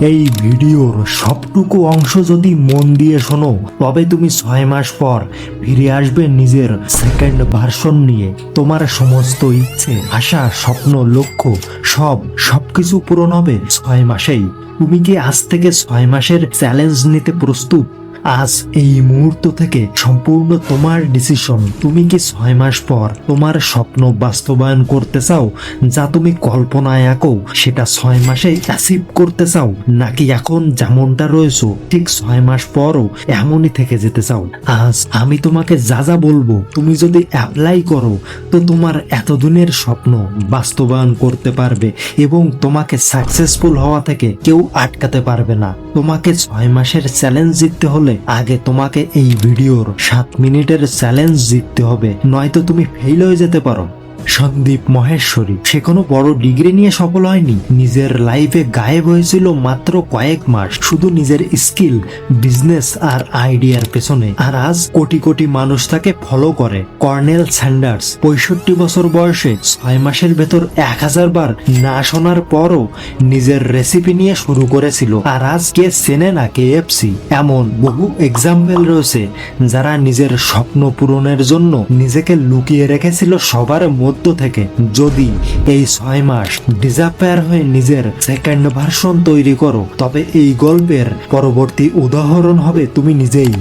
এই ভিডিওর সবটুকু অংশ যদি মন দিয়ে শোনো, তবে তুমি ছয় মাস পর ফিরে আসবে নিজের সেকেন্ড ভার্সন নিয়ে। তোমার সমস্ত ইচ্ছে, আশা, স্বপ্ন, লক্ষ্য, সব, সবকিছু পূরণ হবে ছয় মাসেই। তুমি কি আজ থেকে ছয় মাসের চ্যালেঞ্জ নিতে প্রস্তুত? আজ এই মুহূর্ত থেকে সম্পূর্ণ তোমার ডিসিশন তুমি কি ছয় মাস পর তোমার স্বপ্ন বাস্তবায়ন করতে চাও, যা তুমি কল্পনায় আঁকো, সেটা ছয় মাসে অ্যাচিভ করতে চাও, নাকি এখন যেমনটা রয়েছো, ঠিক ছয় মাস পরও এমনই থেকে যেতে চাও? আজ আমি তোমাকে যা যা বলব, তুমি যদি অ্যাপ্লাই করো, তো তোমার এতদিনের স্বপ্ন বাস্তবায়ন করতে পারবে এবং তোমাকে সাকসেসফুল হওয়া থেকে কেউ আটকাতে পারবে না। তোমাকে ছয় মাসের চ্যালেঞ্জ জিততে হলে আগে তোমাকে এই ভিডিওর সাত মিনিটের চ্যালেঞ্জ জিততে হবে, নয়তো তুমি ফেল হয়ে যেতে পারো। সন্দীপ মহেশ্বরী। সে কোনো বড় ডিগ্রি নিয়ে সফল হয়নি। নিজের লাইফে গায়েব হয়েছিল মাত্র কয়েক মাস। শুধু নিজের স্কিল বিজনেস আর আইডিয়ার পেছনে। আর আজ কোটি কোটি মানুষ তাকে ফলো করে। কর্নেল স্যান্ডার্স, পঁয়ষট্টি বছর বয়সে ছয় মাসের ভেতর এক হাজার বার না শোনার পরও নিজের রেসিপি নিয়ে শুরু করেছিল। আর আজ কে চেনে না কেএফসি এমন বহু এক্সাম্পল রয়েছে যারা নিজের স্বপ্ন পূরণের জন্য নিজেকে লুকিয়ে রেখেছিল সবার মধ্য থেকে যদি এই ছয় মাস ডিজাপায়ার হয়ে নিজের সেকেন্ড ভার্সন তৈরি করো, তবে এই গল্পের পরবর্তী উদাহরণ হবে তুমি নিজেই।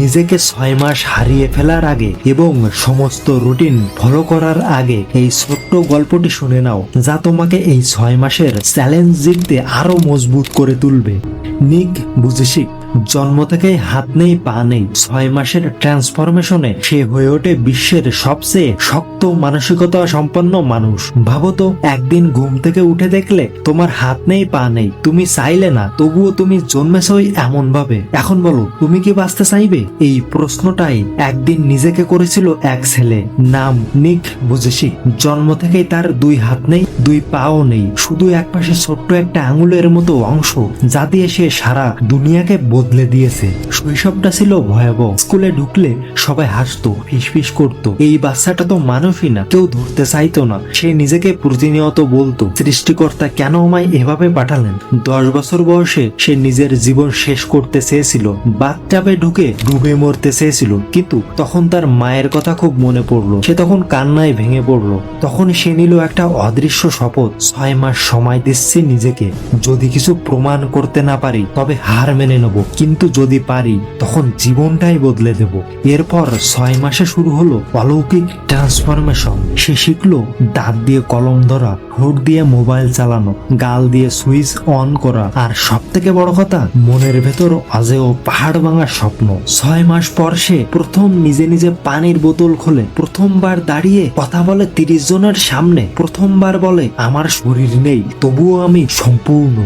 নিজেকে ছয় মাস হারিয়ে ফেলার আগে এবং সমস্ত রুটিন ফলো করার আগে এই ছোট্ট গল্পটি শুনে নাও, যা তোমাকে এই ছয় মাসের চ্যালেঞ্জ জিততে আরও মজবুত করে তুলবে। নিক বুঝেছি জন্ম থেকে হাত নেই, পা নেই। ছয় মাসের ট্রান্সফরমেশনে সে হয়ে ওঠে বিশ্বের সবচেয়ে শক্ত মানসিকতা সম্পন্ন মানুষ। ভাবো তো, একদিন ঘুম থেকে উঠে দেখলে তোমার হাত নেই, পা নেই। তুমি চাইলে না, তবুও তুমি জন্মেছই এমন ভাবে এখন বলো, তুমি কি বাঁচতে চাইবে? এই প্রশ্নটাই একদিন নিজেকে করেছিল এক ছেলে। নাম নিক বুঝেছি। জন্ম থেকেই তার দুই হাত নেই, দুই পাও নেই। শুধু এক পাশে ছোট্ট একটা আঙুলের মতো অংশ। যা দিয়ে সে সারা দুনিয়াকে বদলে দিয়েছে। শৈশবটা ছিল ভয়াবহ। স্কুলে ঢুকলে সবাই হাসতো, ফিসফিস করতো। এই বাচ্চাটা তো মানুষই না, কেউ ধরতে চাইতো না। সে নিজেকে প্রতিনিয়ত বলতো, সৃষ্টিকর্তা কেন আমায় এভাবে পাঠালেন? দশ বছর বয়সে সে নিজের জীবন শেষ করতে চেয়েছিল। বাথটাবে ঢুকে ডুবে মরতে চেয়েছিল। কিন্তু তখন তার মায়ের কথা খুব মনে পড়ল। সে তখন কান্নায় ভেঙে পড়ল। তখন সে নিল একটা অদৃশ্য শপথ। ছয় মাস সময় দিচ্ছে নিজেকে। যদি কিছু প্রমাণ করতে না পারি, তবে হার মেনে নেব। কিন্তু যদি পারি, তখন জীবনটাই বদলে দেব। এরপর ছয় মাসে শুরু হলো অলৌকিক ট্রান্সফরমেশন সে শিখলো দাঁত দিয়ে কলম ধরা, ঠোঁট দিয়ে মোবাইল চালানো, গাল দিয়ে সুইচ অন করা, আর সব থেকে বড় কথা, মনের ভেতর আজেও পাহাড় ভাঙার স্বপ্ন। ছয় মাস পর সে প্রথম নিজে নিজে পানির বোতল খোলে, প্রথমবার দাঁড়িয়ে কথা বলে তিরিশ জনের সামনে, প্রথমবার বলে, আমার শরীর নেই, তবুও আমি সম্পূর্ণ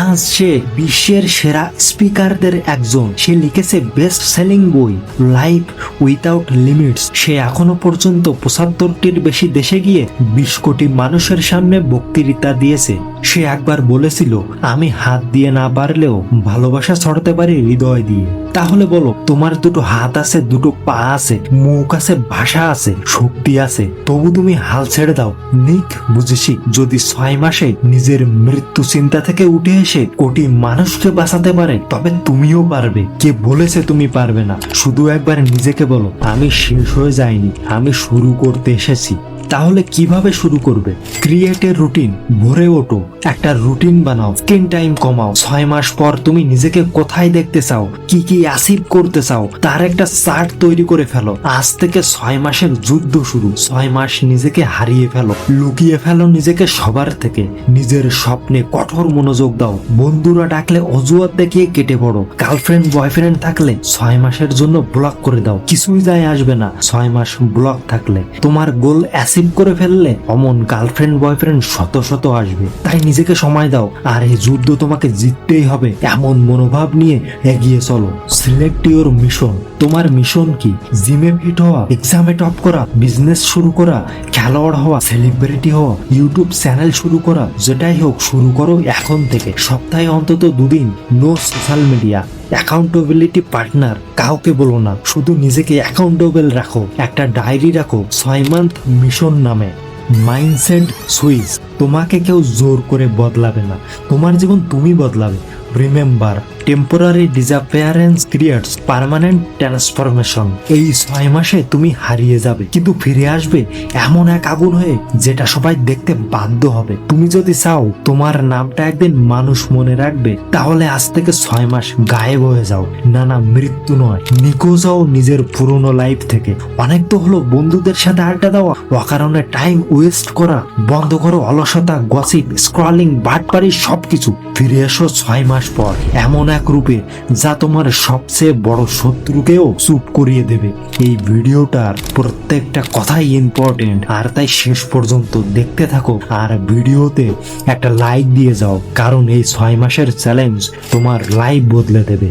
আজ সে বিশ্বের সেরা স্পিকারদের একজন। সে লিখেছে বেস্ট সেলিং বই লাইফ উইথাউট লিমিটস সে এখনও পর্যন্ত পঁচাত্তরটির বেশি দেশে গিয়ে বিশ কোটি মানুষের সামনে বক্তৃতা দিয়েছে। সে একবার বলেছিল, আমি হাত দিয়ে না পারলেও ভালোবাসা ছড়াতে পারি হৃদয় দিয়ে। তাহলে বলো, তোমার দুটো হাত আছে, দুটো পা আছে, মুখ আছে, ভাষা আছে, শক্তি আছে। তবু তুমি হাল ছেড়ে দাও। নিক, বুঝেছি। যদি ছয় মাসে নিজের মৃত্যু চিন্তা থেকে উঠে এসে কোটি মানুষকে বাঁচাতে পারে, তবে তুমিও পারবে। কে বলেছে তুমি পারবে না? শুধু একবার নিজেকে বলো। আমি শেষ হয়ে যাইনি। আমি শুরু করতে এসেছি। তাহলে কীভাবে শুরু করবে? ক্রিয়েটের রুটিন ভরে ওঠো। একটা রুটিন বানাও স্ক্রিন টাইম কমাও। ছয় মাস পর তুমি নিজেকে কোথায় দেখতে চাও? কি কি অ্যাচিভ করতে চাও? তার একটা চার্ট তৈরি করে ফেলো। আজ থেকে ছয় মাসের যুদ্ধ শুরু। ছয় মাস নিজেকে হারিয়ে ফেলো। লুকিয়ে ফেলো নিজেকে সবার থেকে। নিজের স্বপ্নে কঠোর মনোযোগ দাও। বন্ধুরা ডাকলে অজুহাত দেখিয়ে কেটে পড়ো। গার্লফ্রেন্ড বয়ফ্রেন্ড থাকলে ছয় মাসের জন্য ব্লক করে দাও। কিছুই যায় আসবে না। ছয় মাস ব্লক থাকলে। তোমার গোল অ্যাচিভ করে ফেললে অমন গার্লফ্রেন্ড বয়ফ্রেন্ড শত শত আসবে। তাই নিজেকে সময় দাও, আর এই যুদ্ধ তোমাকে জিততেই হবে। এমন মনোভাব নিয়ে এগিয়ে চলো। সিলেক্ট ইউর মিশন তোমার মিশন কি? জিমে ফিট হওয়া এক্সামে টপ করা বিজনেস শুরু করা, খেলোয়াড় হওয়া সেলিব্রিটি হওয়া ইউটিউব চ্যানেল শুরু করা, যেটাই হোক, শুরু করো এখন থেকে। সপ্তাহে অন্তত দুদিন no social media accountability partner কাউকে বলো না, শুধু নিজেকে অ্যাকাউন্টেবল রাখো। একটা ডায়েরি রাখো, ছয় মান্থ মিশন নামে। মাইন্ডসেট সুইচ তোমাকে কেউ জোর করে বদলাবে না। তোমার জীবন তুমি বদলাবে। Remember temporary disappearance creates permanent transformation এই ছয় মাসে তুমি হারিয়ে যাবে, কিন্তু ফিরে আসবে এমন এক আগুন হয়ে যেটা সবাই দেখতে বাধ্য হবে। তুমি যদি চাও তোমার নামটা একদিন মানুষ মনে রাখবে, তাহলে আজ থেকে ছয় মাস গায়েব হয়ে যাও। না না, মৃত্যু নয়। নিখোঁজ হও নিজের পুরনো লাইফ থেকে। অনেক তো হলো বন্ধুদের সাথে আড্ডা দেওয়া, অকারণে টাইম ওয়েস্ট করা, বন্ধ করো অলসতা গসিপ স্ক্রলিং বাটপারি সবকিছু। ফিরে এসো ছয় মাস পর। এমন এক রূপে যা তোমার সবচেয়ে বড় শত্রুকেও চুপ করিয়ে দেবে। এই ভিডিওটার প্রত্যেকটা কথাই ইম্পর্টেন্ট আর তাই শেষ পর্যন্ত দেখতে থাকো আর ভিডিওতে একটা লাইক দিয়ে যাও, কারণ এই ছয় মাসের চ্যালেঞ্জ তোমার লাইফ বদলে দেবে।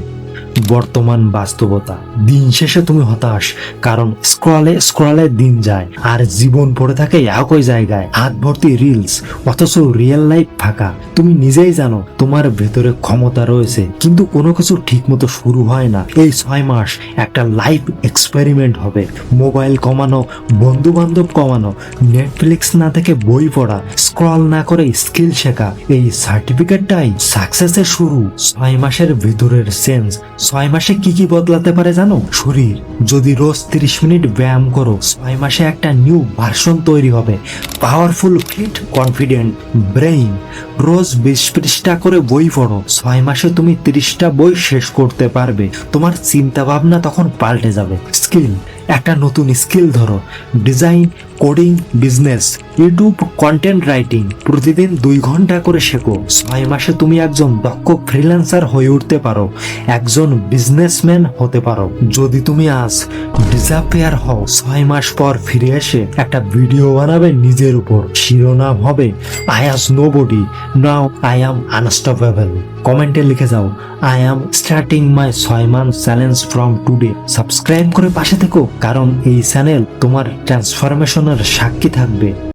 বর্তমান বাস্তবতা। দিন শেষে তুমি হতাশ, কারণ স্ক্রলে স্ক্রলে দিন যায়, আর জীবন পড়ে থাকে একই জায়গায়। হাত ভর্তি রিলস অথচ রিয়েল লাইফ ফাঁকা। তুমি নিজেই জানো, তোমার ভেতরে ক্ষমতা রয়েছে, কিন্তু কোনো কিছু ঠিকমতো শুরু হয় না। এই ছয় মাস একটা লাইফ এক্সপেরিমেন্ট হবে। মোবাইল কমানো বন্ধু বান্ধব কমানো নেটফ্লিক্স না থেকে বই পড়া স্ক্রল না করে স্কিল শেখা, এই সার্টিফিকেটটাই সাকসেসের শুরু। ছয় মাসের ভিতরের সেন্স ছয় মাসে কি কি বদলাতে পারে জানো? শরীর। যদি রোজ তিরিশ মিনিট ব্যায়াম করো, ছয় মাসে একটা নিউ ভার্সন তৈরি হবে। Powerful, fit, confident, brain. রোজ বিশ ত্রিশটা করে বই পড়ো। ছয় মাসে তুমি তিরিশটা বই শেষ করতে পারবে। তোমার চিন্তা ভাবনা তখন পাল্টে যাবে। স্কিল। একটা নতুন স্কিল ধরো। Design, coding, business, YouTube content writing প্রতিদিন দুই ঘণ্টা করে শেখো। ছয় মাসে তুমি একজন দক্ষ ফ্রিল্যান্সার হয়ে উঠতে পারো। একজন বিজনেসম্যান হতে পারো। যদি তুমি আজ ডিজাপিয়ার হও, ছয় মাস পর ফিরে এসে একটা ভিডিও বানাবে নিজের উপর। শিরোনাম হবে I was nobody now I am unstoppable কমেন্টে লিখে যাও আই অ্যাম স্টার্টিং মাই ছয় month challenge from today subscribe করে পাশে থেকো। কারণ এই চ্যানেল তোমার ট্রান্সফরমেশনের সাক্ষী থাকবে।